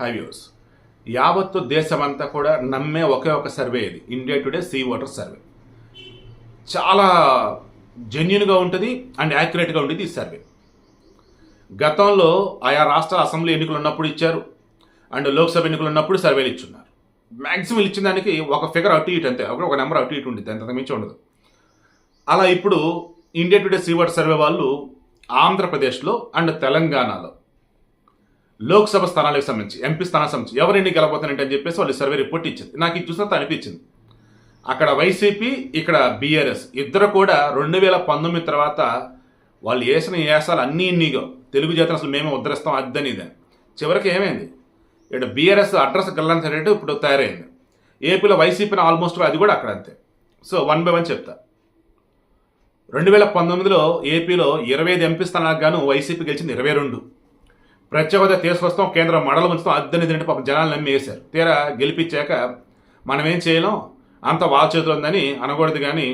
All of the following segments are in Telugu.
హైవ్యూస్ యావత్తు దేశమంతా కూడా నమ్మే ఒకే ఒక సర్వే ఇది. India Today C voter survey. చాలా జెన్యున్గా ఉంటుంది అండ్ యాక్యురేట్గా ఉంటుంది ఈ సర్వే. గతంలో ఆయా రాష్ట్ర అసెంబ్లీ ఎన్నికలు ఉన్నప్పుడు ఇచ్చారు. అండ్ లోక్సభ ఎన్నికలు ఉన్నప్పుడు సర్వేలు ఇచ్చున్నారు. మ్యాక్సిమం ఇచ్చిన దానికి ఒక ఫిగర్ అటు ఇటు అంతే. ఒక నెంబర్ అటు ఇటు ఉంటుంది అంత మించి ఉండదు. అలా ఇప్పుడు ఇండియా టుడే సీవర్డ్ సర్వే వాళ్ళు ఆంధ్రప్రదేశ్లో అండ్ తెలంగాణలో లోక్సభ స్థానాలకు సంబంధించి ఎంపీ స్థానాలకు సంబంధించి ఎవరిని గెలబోతానంటే అని చెప్పేసి వాళ్ళు సర్వే రిపోర్ట్ ఇచ్చింది. నాకు ఇది చూసినంత అనిపించింది. అక్కడ వైసీపీ ఇక్కడ బీఆర్ఎస్ ఇద్దరు కూడా రెండు వేల పంతొమ్మిది తర్వాత వాళ్ళు వేసిన వేసాలు అన్నీ ఇన్నిగో. తెలుగు జాతిని అసలు మేమే ఉద్ధరిస్తాం అద్దని ఇదని చివరికి ఏమైంది? ఇక్కడ బీఆర్ఎస్ అడ్రస్ గల్లంతరేటు ఇప్పుడు తయారైంది. ఏపీలో వైసీపీని ఆల్మోస్ట్ అది కూడా అక్కడ అంతే. సో వన్ బై వన్ చెప్తా. రెండు వేల పంతొమ్మిదిలో ఏపీలో ఇరవై ఐదు ఎంపీ స్థానాలకు గాను వైసీపీ గెలిచింది ఇరవై రెండు. ప్రత్యేక హోదా తీసుకొస్తాం కేంద్రం మడలు ఉంచుతాం అద్దెని తింటే పాపం జనాలు నమ్మి వేశారు. తీరా గెలిపించాక మనం ఏం చేయలేం అంత వాళ్ళ చేతిలో ఉందని అనకూడదు కానీ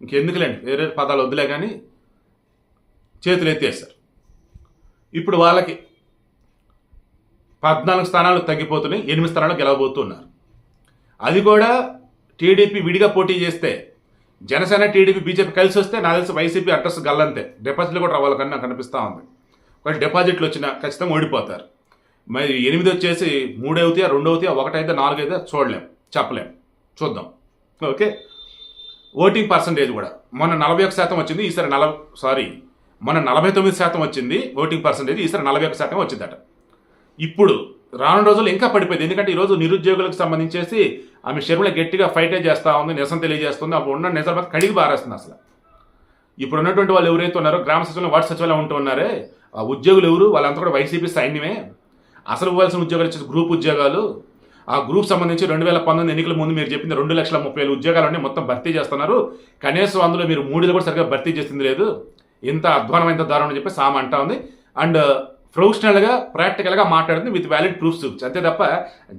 ఇంకెందుకులేండి వేరే పదాలు వద్దులే కానీ చేతులు ఎత్తేస్తారు ఇప్పుడు వాళ్ళకి పద్నాలుగు స్థానాలు తగ్గిపోతున్నాయి ఎనిమిది స్థానాలు గెలవబోతున్నారు. అది కూడా టీడీపీ విడిగా పోటీ చేస్తే జనసేన టీడీపీ బీజేపీ కలిసి వస్తే నాకు తెలిసి వైసీపీ అడ్రస్ గల్లంతే. డిపాజిట్లు కూడా రావాలి కన్నా కనిపిస్తూ ఉంది. వాళ్ళు డిపాజిట్లు వచ్చినా ఖచ్చితంగా ఓడిపోతారు. మరి ఎనిమిది వచ్చేసి మూడు అవుతాయా రెండు అవుతాయా ఒకటైతే నాలుగు అయితే చూడలేం చెప్పలేం. చూద్దాం. ఓకే? ఓటింగ్ పర్సంటేజ్ కూడా. మొన్న నలభై ఒక శాతం వచ్చింది ఈసారి నలభై సారీ మొన్న నలభై తొమ్మిది శాతం వచ్చింది ఓటింగ్ పర్సంటేజ్ ఈసారి నలభై ఒక శాతం వచ్చిందట. ఇప్పుడు రానున్న రోజులు ఇంకా పడిపోయింది. ఎందుకంటే ఈరోజు నిరుద్యోగులకు సంబంధించేసి ఆమె షర్మిల గట్టిగా ఫైటే చేస్తూ ఉంది నిరసన తెలియజేస్తుంది అప్పుడు ఉన్న నిజాలు కడిగి బారేస్తుంది అసలు. ఇప్పుడు ఉన్నటువంటి వాళ్ళు ఎవరైతే ఉన్నారో గ్రామ సచివాలయం వార్డు సచివాలయం ఉంటూ ఉన్నారే ఉద్యోగులు ఎవరు? వాళ్ళంతా కూడా వైసీపీ సైన్యమే. అసలు ఇవ్వాల్సిన ఉద్యోగాలు వచ్చేసి గ్రూప్ ఉద్యోగాలు. ఆ గ్రూప్ సంబంధించి రెండు వేల పంతొమ్మిది ఎన్నికల ముందు మీరు చెప్పింది రెండు లక్షల ముప్పై వేల ఉద్యోగాలన్నీ మొత్తం భర్తీ చేస్తున్నారు. కనీసం అందులో మీరు మూడులో కూడా సరిగ్గా భర్తీ చేసింది లేదు. ఇంత అధ్వానమైన దారుణం అని చెప్పి సామ అంటా ఉంది. అండ్ ప్రొఫెషనల్గా ప్రాక్టికల్గా మాట్లాడుతుంది విత్ వ్యాలిడ్ ప్రూఫ్స్. అంతే తప్ప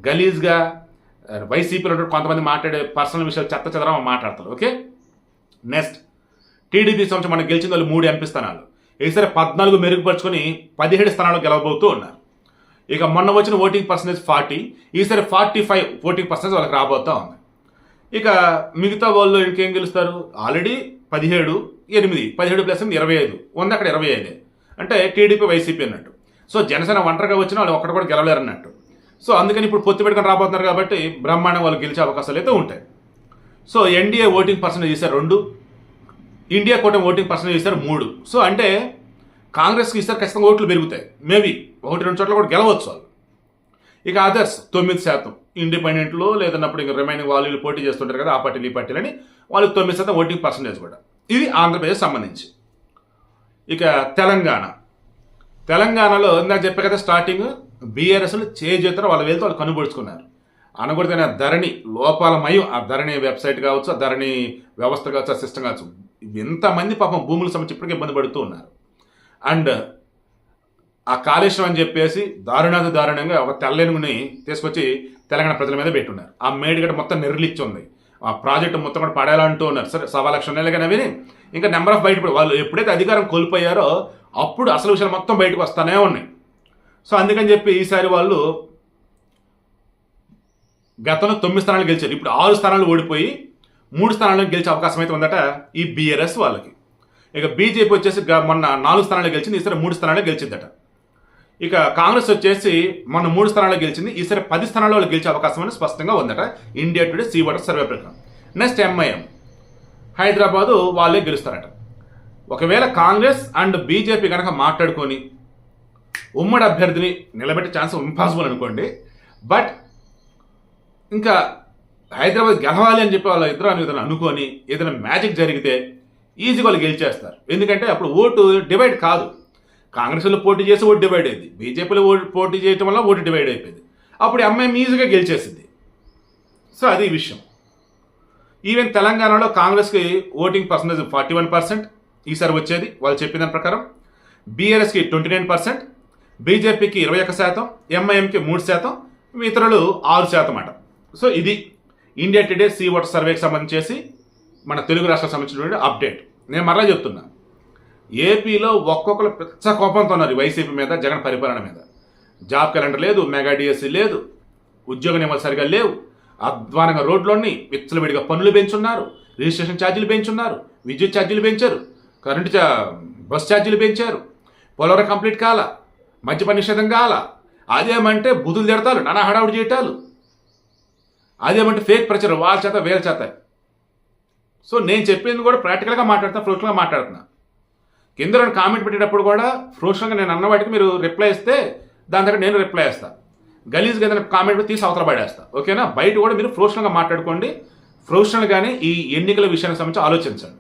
గలీజ్గా వైసీపీలో కొంతమంది మాట్లాడే పర్సనల్ విషయాలు చెత్త చెదరం మాట్లాడతారు. ఓకే? నెక్స్ట్. టీడీపీ సంవత్సరం మనం గెలిచిన వాళ్ళు మూడు ఎంపీ స్థానాలు. ఈసారి పద్నాలుగు మెరుగుపరుచుకొని పదిహేడు స్థానాలు గెలవబోతూ ఉన్నారు. ఇక మొన్న వచ్చిన ఓటింగ్ పర్సంటేజ్ ఫార్టీ ఈసారి ఫార్టీ ఫైవ్ ఓటింగ్ పర్సంటేజ్ వాళ్ళకి రాబోతా ఉంది. ఇక మిగతా వాళ్ళు ఇంకేం గెలుస్తారు? ఆల్రెడీ పదిహేడు ఎనిమిది పదిహేడు ప్లస్ ఎనిమిది ఇరవై ఐదు. ఉంది అక్కడ ఇరవై ఐదే. అంటే టీడీపీ వైసీపీ అన్నట్టు. సో జనసేన ఒంటరిగా వచ్చిన వాళ్ళు ఒక్కటి కూడా గెలవలేరు అన్నట్టు సో అందుకని ఇప్పుడు పొత్తు పెట్టుకొని రాబోతున్నారు కాబట్టి బ్రహ్మాండం వాళ్ళు గెలిచే అవకాశాలు అయితే ఉంటాయి. సో ఎన్డీఏ ఓటింగ్ పర్సంటేజ్ చేశారు రెండు ఇండియా కూటమి ఓటింగ్ పర్సంటేజ్ చేశారు మూడు. సో అంటే కాంగ్రెస్కి ఇస్తారు ఖచ్చితంగా ఓట్లు పెరుగుతాయి. మేబీ ఒకటి రెండు చోట్ల కూడా గెలవచ్చు వాళ్ళు. ఇక అదర్స్ తొమ్మిది శాతం ఇండిపెండెంట్లో లేదన్నప్పుడు ఇంకా రిమైనింగ్ వాళ్ళు పోటీ చేస్తుంటారు కదా ఆ పార్టీలు ఈ పార్టీలని వాళ్ళకి తొమ్మిది శాతం ఓటింగ్ పర్సంటేజ్ కూడా. ఇది ఆంధ్రప్రదేశ్ సంబంధించి. ఇక తెలంగాణ. తెలంగాణలో ఇందాక చెప్పే కదా స్టార్టింగ్ బీఆర్ఎస్లు చేజేతారు వాళ్ళ వెళ్తే వాళ్ళు కనుగొడుచుకున్నారు అనకూడదైన ధరణి లోపాలమయం ఆ ధరణి వెబ్సైట్ కావచ్చు ఆ ధరణి వ్యవస్థ కావచ్చు ఆ సిస్టమ్ కావచ్చు. ఎంతమంది పాపం భూముల సమస్య ఇప్పటికే ఇబ్బంది పడుతూ ఉన్నారు. అండ్ ఆ కాళేశ్వరం అని చెప్పేసి దారుణాది దారుణంగా ఒక తెల్లెనుగుని తీసుకొచ్చి తెలంగాణ ప్రజల మీద పెట్టున్నారు. ఆ మేడిగడ్డ మొత్తం నిర్లిచ్చి ఉంది. ఆ ప్రాజెక్టు మొత్తం కూడా పడేయాలంటూ ఉన్నారు. సరే సవా లక్ష నెలలు కానీ అవి. ఇంకా నెంబర్ ఆఫ్ బయట వాళ్ళు ఎప్పుడైతే అధికారం కోల్పోయారో అప్పుడు అసలు విషయాలు మొత్తం బయటకు వస్తానే ఉన్నాయి. సో అందుకని చెప్పి ఈసారి వాళ్ళు గతంలో తొమ్మిది స్థానాలు గెలిచారు. ఇప్పుడు ఆరు స్థానాలు ఓడిపోయి మూడు స్థానాల్లో గెలిచే అవకాశం అయితే ఉందట ఈ బీఆర్ఎస్ వాళ్ళకి. ఇక బీజేపీ వచ్చేసి మొన్న నాలుగు స్థానాలు గెలిచింది ఈసారి మూడు స్థానాలు గెలిచిందట. ఇక కాంగ్రెస్ వచ్చేసి మొన్న మూడు స్థానాలు గెలిచింది ఈసారి పది స్థానాల్లో వాళ్ళు గెలిచే అవకాశం అని స్పష్టంగా ఉందట India Today C voter survey ప్రకారం నెక్స్ట్ ఎంఐఎం హైదరాబాదు వాళ్ళే గెలుస్తారట. ఒకవేళ కాంగ్రెస్ అండ్ బీజేపీ కనుక మాట్లాడుకొని ఉమ్మడి అభ్యర్థిని నిలబెట్టే ఛాన్స్ ఇంపాసిబుల్ అనుకోండి. బట్ ఇంకా హైదరాబాద్ గెలవాలి అని చెప్పి వాళ్ళ ఇద్దరు ఏదైనా అనుకొని ఏదైనా మ్యాజిక్ జరిగితే ఈజీగా వాళ్ళు గెలిచేస్తారు. ఎందుకంటే అప్పుడు ఓటు డివైడ్ కాదు. కాంగ్రెస్లో పోటీ చేసి ఓటు డివైడ్ అయింది. బీజేపీలో ఓటు పోటీ చేయడం వల్ల ఓటు డివైడ్ అయిపోయింది. అప్పుడు ఎంఐఎం ఈజీగా గెలిచేసింది. సో అది ఈ విషయం. ఈవెన్ తెలంగాణలో కాంగ్రెస్కి voting percentage forty one percent ఈసారి వచ్చేది. వాళ్ళు చెప్పిన దాని ప్రకారం బీఆర్ఎస్కి ట్వంటీ నైన్ పర్సెంట్ బీజేపీకి ఇరవై ఒక్క శాతం ఎంఐఎంకి మూడు శాతం ఇతరులు ఆరు శాతం అట. సో ఇది ఇండియా టుడే సీ వాటర్ సర్వేకి సంబంధించేసి మన తెలుగు రాష్ట్రాలకు సంబంధించినటువంటి అప్డేట్ నేను మరలా చెప్తున్నా. ఏపీలో ఒక్కొక్కరు పెద్ద కోపంతో ఉన్నారు వైసీపీ మీద జగన్ పరిపాలన మీద. జాబ్ క్యాలెండర్ లేదు మెగా లేదు ఉద్యోగ నియమాలు సరిగా లేవు. అధ్వానంగా రోడ్లన్నీ విచ్చలవిడిగా పనులు పెంచున్నారు రిజిస్ట్రేషన్ ఛార్జీలు పెంచున్నారు విద్యుత్ ఛార్జీలు పెంచారు కరెంటు చా బస్ ఛార్జీలు పెంచారు పోలవరం కంప్లీట్ కాల మద్యప నిషేధం కాల. అదేమంటే బుధులు తిడతాలు నానా హడావుడి చేయటాలు. అదేమంటే ఫేక్ ప్రచారం వాళ్ళ చేత వేల చేత. సో నేను చెప్పింది కూడా ప్రాక్టికల్గా మాట్లాడుతున్నా ఫ్రోషనల్గా మాట్లాడుతున్నా. కింద కామెంట్ పెట్టేటప్పుడు కూడా ఫ్రోషనల్గా నేను అన్న వాటికి మీరు రిప్లై ఇస్తే దాని దగ్గర నేను రిప్లై ఇస్తాను గలీజ్గా ఏదైనా కామెంట్ తీసి అవతల పడేస్తా. ఓకేనా? బయట కూడా మీరు ఫ్రోషనల్గా మాట్లాడుకోండి. ఫ్రోషనల్గానే ఈ ఎన్నికల విషయానికి సంబంధించి ఆలోచించండి.